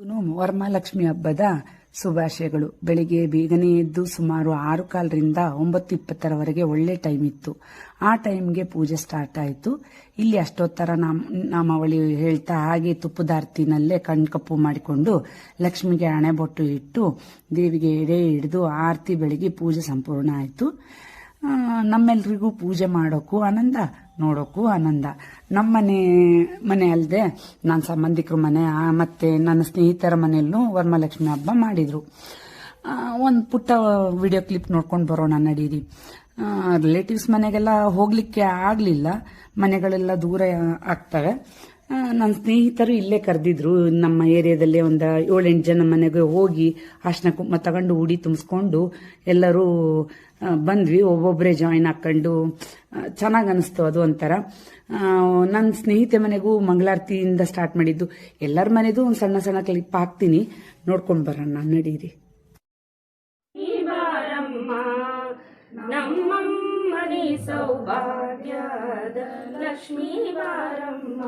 ವರಮಹಾಲಕ್ಷ್ಮಿ ಹಬ್ಬದ ಶುಭಾಶಯಗಳು. ಬೆಳಿಗ್ಗೆ ಬೇಗನೆ ಎದ್ದು ಸುಮಾರು ಆರು ಕಾಲರಿಂದ ಒಂಬತ್ತು ಇಪ್ಪತ್ತರವರೆಗೆ ಒಳ್ಳೆ ಟೈಮ್ ಇತ್ತು. ಆ ಟೈಮ್ಗೆ ಪೂಜೆ ಸ್ಟಾರ್ಟ್ ಆಯಿತು. ಇಲ್ಲಿ ಅಷ್ಟೊತ್ತರ ನಾಮ, ನಾಮಾವಳಿ ಹೇಳ್ತಾ ಹಾಗೆ ತುಪ್ಪದಾರ್ತಿನಲ್ಲೇ ಕಣ್ಕಪ್ಪು ಮಾಡಿಕೊಂಡು ಲಕ್ಷ್ಮಿಗೆ ಹಣೆ ಬೊಟ್ಟು ಇಟ್ಟು ದೇವಿಗೆ ಎಡೆ ಹಿಡಿದು ಆರತಿ ಬೆಳಗ್ಗೆ ಪೂಜೆ ಸಂಪೂರ್ಣ ಆಯಿತು. ನಮ್ಮೆಲ್ರಿಗೂ ಪೂಜೆ ಮಾಡೋಕ್ಕೂ ಆನಂದ, ನೋಡೋಕ್ಕೂ ಆನಂದ. ನಮ್ಮ ಮನೆ ಮನೆ ಅಲ್ಲದೆ ನನ್ನ ಸಂಬಂಧಿಕರ ಮನೆ ಮತ್ತು ನನ್ನ ಸ್ನೇಹಿತರ ಮನೆಯಲ್ಲೂ ವರಮಹಾಲಕ್ಷ್ಮಿ ಹಬ್ಬ ಮಾಡಿದ್ರು. ಒಂದು ಪುಟ್ಟ ವಿಡಿಯೋ ಕ್ಲಿಪ್ ನೋಡ್ಕೊಂಡು ಬರೋಣ ನಡೀರಿ. ರಿಲೇಟಿವ್ಸ್ ಮನೆಗೆಲ್ಲ ಹೋಗಲಿಕ್ಕೆ ಆಗಲಿಲ್ಲ. ಮನೆಗಳೆಲ್ಲ ದೂರ ಆಗ್ತವೆ. ನನ್ನ ಸ್ನೇಹಿತರು ಇಲ್ಲೇ ಕರೆದಿದ್ರು. ನಮ್ಮ ಏರಿಯಾದಲ್ಲಿ ಒಂದು ಏಳೆಂಟು ಜನ ಮನೆಗೆ ಹೋಗಿ ಅರ್ಶನ ಕುಂಕುಮ ತಗೊಂಡು ಉಡಿ ತುಂಬಿಸ್ಕೊಂಡು ಎಲ್ಲರೂ ಬಂದ್ವಿ. ಒಬ್ಬೊಬ್ಬರೇ ಜಾಯಿನ್ ಹಾಕೊಂಡು ಚೆನ್ನಾಗಿ ಅನಿಸ್ತು ಅದು ಒಂಥರ. ನನ್ನ ಸ್ನೇಹಿತೆ ಮನೆಗೂ ಮಂಗಳಾರತಿಯಿಂದ ಸ್ಟಾರ್ಟ್ ಮಾಡಿದ್ದು. ಎಲ್ಲರ ಮನೆದು ಒಂದು ಸಣ್ಣ ಸಣ್ಣ ಕ್ಲಿಪ್ ಹಾಕ್ತೀನಿ. ನೋಡ್ಕೊಂಡು ಬರೋಣ, ನಡೀರಿ. ಬಾರಮ್ಮ ನಮ್ಮಮ್ಮನಿ ಸೌಭಾಗ್ಯದ ಲಕ್ಷ್ಮೀ ಬಾರಮ್ಮ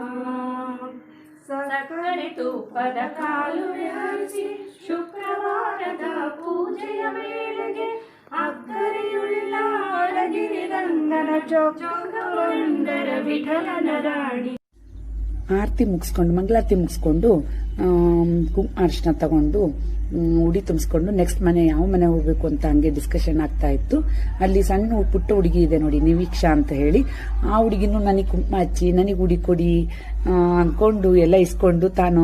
ಸಕ್ಕರೆ ತುಪ್ಪದ ಕಾಲುವೆ ಹರಿಸಿ ಶುಕ್ರವಾರದ ಪೂಜೆಯ ವೇಳೆಗೆ ಅಕ್ಕರೆಯುಳ್ಳ ಅಳಗಿರಿ ರಂಗನ ಚೌಕಗೊಂಡರ ವಿಠಲನ ರಾಣಿ ಆರತಿ ಮುಗಿಸ್ಕೊಂಡು, ಮಂಗಳಾರತಿ ಮುಗಿಸ್ಕೊಂಡು ಅರಿಶಿನ ತಗೊಂಡು ಉಡಿ ತುಂಬಿಸ್ಕೊಂಡು ನೆಕ್ಸ್ಟ್ ಮನೆ ಯಾವ ಮನೆ ಹೋಗ್ಬೇಕು ಅಂತ ಹಂಗೆ ಡಿಸ್ಕಷನ್ ಆಗ್ತಾ ಇತ್ತು. ಅಲ್ಲಿ ಸಣ್ಣ ಪುಟ್ಟ ಹುಡುಗಿ ಇದೆ ನೋಡಿ, ನಿವೀಕ್ಷಾ ಅಂತ ಹೇಳಿ. ಆ ಹುಡುಗಿನೂ ನನಗೆ ಕುಂಕುಮ ಹಚ್ಚಿ, ನನಗೆ ಉಡಿ ಕೊಡಿ ಅಂದ್ಕೊಂಡು ಎಲ್ಲ ಇಸ್ಕೊಂಡು ತಾನು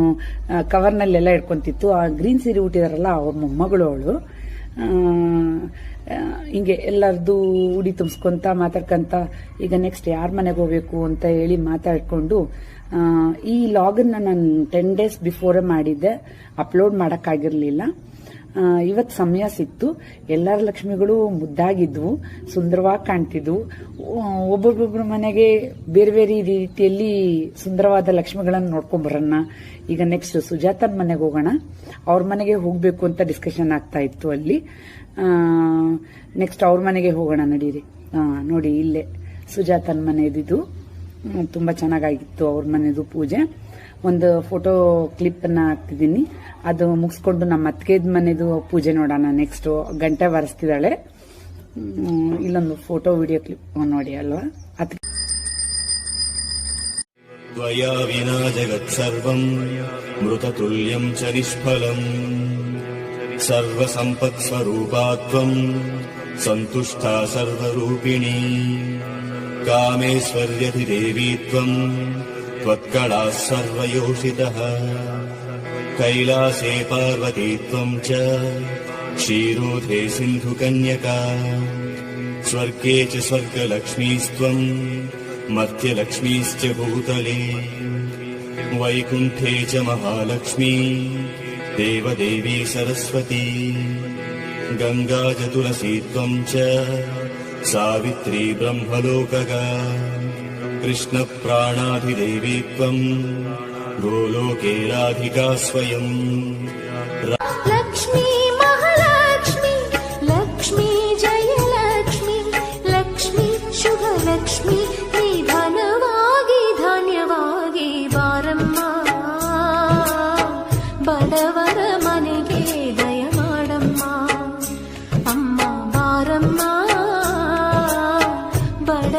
ಕವರ್ನಲ್ಲೆಲ್ಲ ಇಟ್ಕೊಂತಿತ್ತು ಆ ಗ್ರೀನ್ ಸೀರೆ ಉಟ್ಟಿದಾರಲ್ಲ, ಅವ್ರ ಮೊಮ್ಮಗಳು ಅವಳು. ಹಿಂಗೆ ಎಲ್ಲರದು ಉಡಿ ತುಂಬಿಸ್ಕೊಂತ ಮಾತಾಡ್ಕೊಂತ ಈಗ ನೆಕ್ಸ್ಟ್ ಯಾರ ಮನೆಗೆ ಹೋಗ್ಬೇಕು ಅಂತ ಹೇಳಿ ಮಾತಾಡ್ಕೊಂಡು ಈ ಲಾಗನ್ನ ನಾನು ಟೆನ್ ಡೇಸ್ ಬಿಫೋರೇ ಮಾಡಿದ್ದೆ ಅಪ್ಲೋಡ್ ಮಾಡೋಕ್ಕಾಗಿರಲಿಲ್ಲ. ಇವತ್ತು ಸಮಯ ಸಿಕ್ತು. ಎಲ್ಲರ ಲಕ್ಷ್ಮಿಗಳು ಮುದ್ದಾಗಿದ್ವು ಸುಂದರವಾಗಿ ಕಾಣ್ತಿದ್ವು. ಒಬ್ಬೊಬ್ಬೊಬ್ಬರ ಮನೆಗೆ ಬೇರೆ ಬೇರೆ ರೀತಿಯಲ್ಲಿ ಸುಂದರವಾದ ಲಕ್ಷ್ಮಿಗಳನ್ನು ನೋಡ್ಕೊಂಡ್ ಬರೋಣ. ಈಗ ನೆಕ್ಸ್ಟ್ ಸುಜಾತನ್ ಮನೆಗೆ ಹೋಗೋಣ. ಅವ್ರ ಮನೆಗೆ ಹೋಗಬೇಕು ಅಂತ ಡಿಸ್ಕಷನ್ ಆಗ್ತಾ ಇತ್ತು ಅಲ್ಲಿ. ನೆಕ್ಸ್ಟ್ ಅವ್ರ ಮನೆಗೆ ಹೋಗೋಣ ನಡೀರಿ. ನೋಡಿ ಇಲ್ಲೇ ಸುಜಾತನ್ ಮನೆ ಇದ್ದಿದ್ದು ಹ್ಮ್, ತುಂಬಾ ಚೆನ್ನಾಗಾಗಿತ್ತು ಅವ್ರ ಮನೆದು ಪೂಜೆ ಒಂದು ಫೋಟೋ ಕ್ಲಿಪ್ ಅನ್ನ ಹಾಕ್ತಿದ್ದೀನಿ ಅದು ಮುಗಿಸ್ಕೊಂಡು ನಮ್ಮ ಅತ್ತಿಗೆದ ಮನೆದು ಪೂಜೆ ನೋಡೋಣ ನೆಕ್ಸ್ಟ್ ಗಂಟೆ ಬಾರಿಸ್ತಿದ್ದಾಳೆ ಹ್ಮ್, ಇಲ್ಲೊಂದು ಫೋಟೋ ವಿಡಿಯೋ ಕ್ಲಿಪ್ ನೋಡಿ ಅಲ್ವಾ ಅತ್ त्वया विना जगत्सर्वम् मृततुल्यम् च निष्फलम् सर्वसम्पत्स्वरूपा त्वम् सन्तुष्टा सर्वरूपिणी। कामेश्वर्यधिदेवी त्वम् त्वत्कलाः सर्वयोषितः। कैलासे पार्वती त्वम् च क्षीरोधे सिन्धुकन्यका। स्वर्गे च स्वर्गलक्ष्मीस्त्वम् मर्त्यलक्ष्मीश्च भूतले। वैकुण्ठे च महालक्ष्मी देवदेवी सरस्वती गङ्गा च तुलसी त्वम् च सावित्री ब्रह्मलोकगा कृष्णप्राणाधिदेवी त्वम् गोलोके राधिका स्वयम्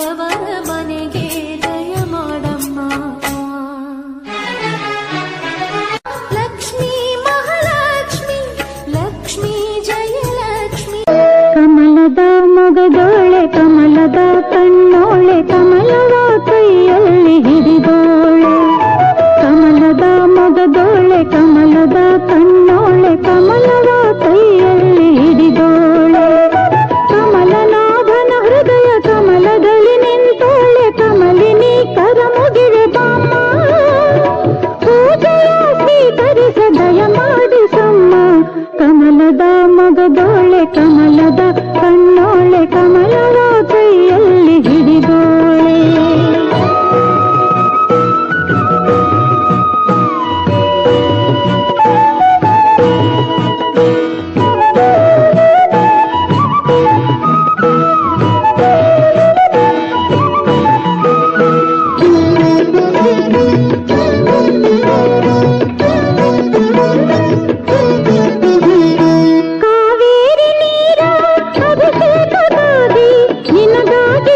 ಬಡವರ ಮನೆಗೆ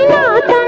ना